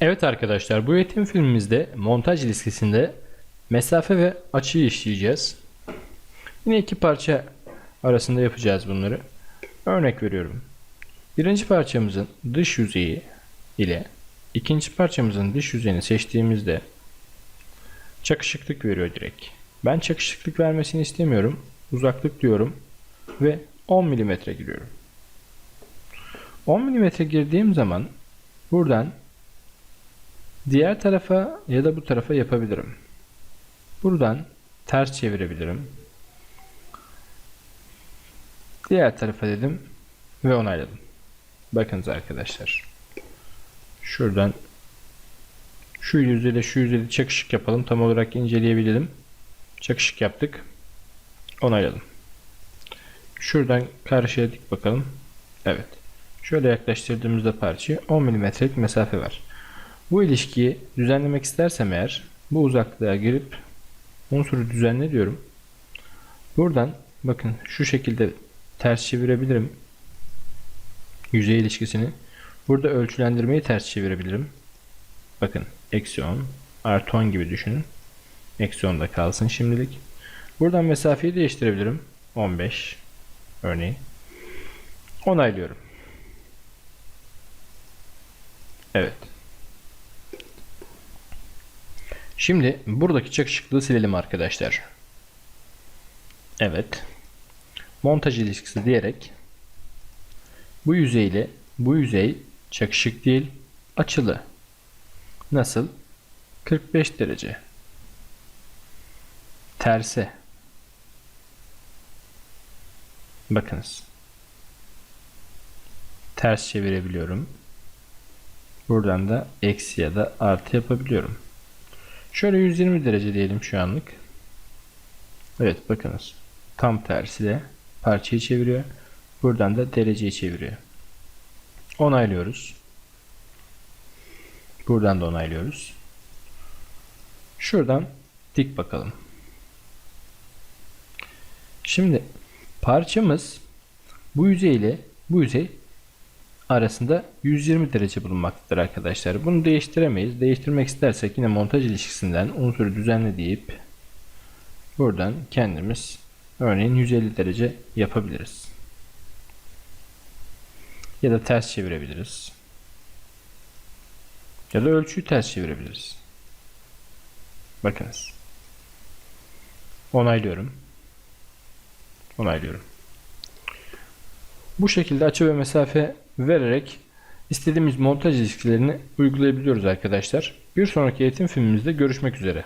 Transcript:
Evet arkadaşlar bu eğitim filmimizde montaj ilişkisinde mesafe ve açıyı işleyeceğiz. Yine iki parça arasında yapacağız bunları. Örnek veriyorum. Birinci parçamızın dış yüzeyi ile ikinci parçamızın dış yüzeyini seçtiğimizde çakışıklık veriyor direkt. Ben çakışıklık vermesini istemiyorum. Uzaklık diyorum ve 10 mm giriyorum. 10 mm girdiğim zaman buradan Diğer tarafa ya da bu tarafa yapabilirim. Buradan ters çevirebilirim. Diğer tarafa dedim ve onayladım. Bakınız arkadaşlar. Şuradan şu yüzde şu yüzde çakışık yapalım. Tam olarak inceleyebilelim. Çakışık yaptık. Onayladım. Şuradan karşıya dik bakalım. Evet. Şöyle yaklaştırdığımızda parçayı 10 mm'lik mesafe var. Bu ilişkiyi düzenlemek istersem eğer bu uzaklığa girip unsuru düzenle diyorum. Buradan bakın şu şekilde ters çevirebilirim. Yüzey ilişkisini. Burada ölçülendirmeyi ters çevirebilirim. Bakın eksi 10 artı 10 gibi düşünün. Eksi 10 da kalsın şimdilik. Buradan mesafeyi değiştirebilirim. 15 örneğin. Onaylıyorum. Evet. Şimdi buradaki çakışıklığı silelim arkadaşlar. Evet. Montaj ilişkisi diyerek bu yüzeyle bu yüzey çakışık değil açılı. Nasıl? 45 derece. Terse. Bakınız. Ters çevirebiliyorum. Buradan da eksi ya da artı yapabiliyorum. Şöyle 120 derece diyelim şu anlık. Evet bakınız. Tam tersi de parçayı çeviriyor. Buradan da dereceyi çeviriyor. Onaylıyoruz. Buradan da onaylıyoruz. Şuradan dik bakalım. Şimdi parçamız bu yüzey ile bu yüzey arasında 120 derece bulunmaktadır arkadaşlar. Bunu değiştiremeyiz. Değiştirmek istersek yine montaj ilişkisinden unsuru düzenle deyip buradan kendimiz örneğin 150 derece yapabiliriz. Ya da ters çevirebiliriz. Ya da ölçüyü ters çevirebiliriz. Bakınız. Onaylıyorum. Onaylıyorum. Bu şekilde açı ve mesafe vererek istediğimiz montaj ilişkilerini uygulayabiliyoruz arkadaşlar. Bir sonraki eğitim filmimizde görüşmek üzere.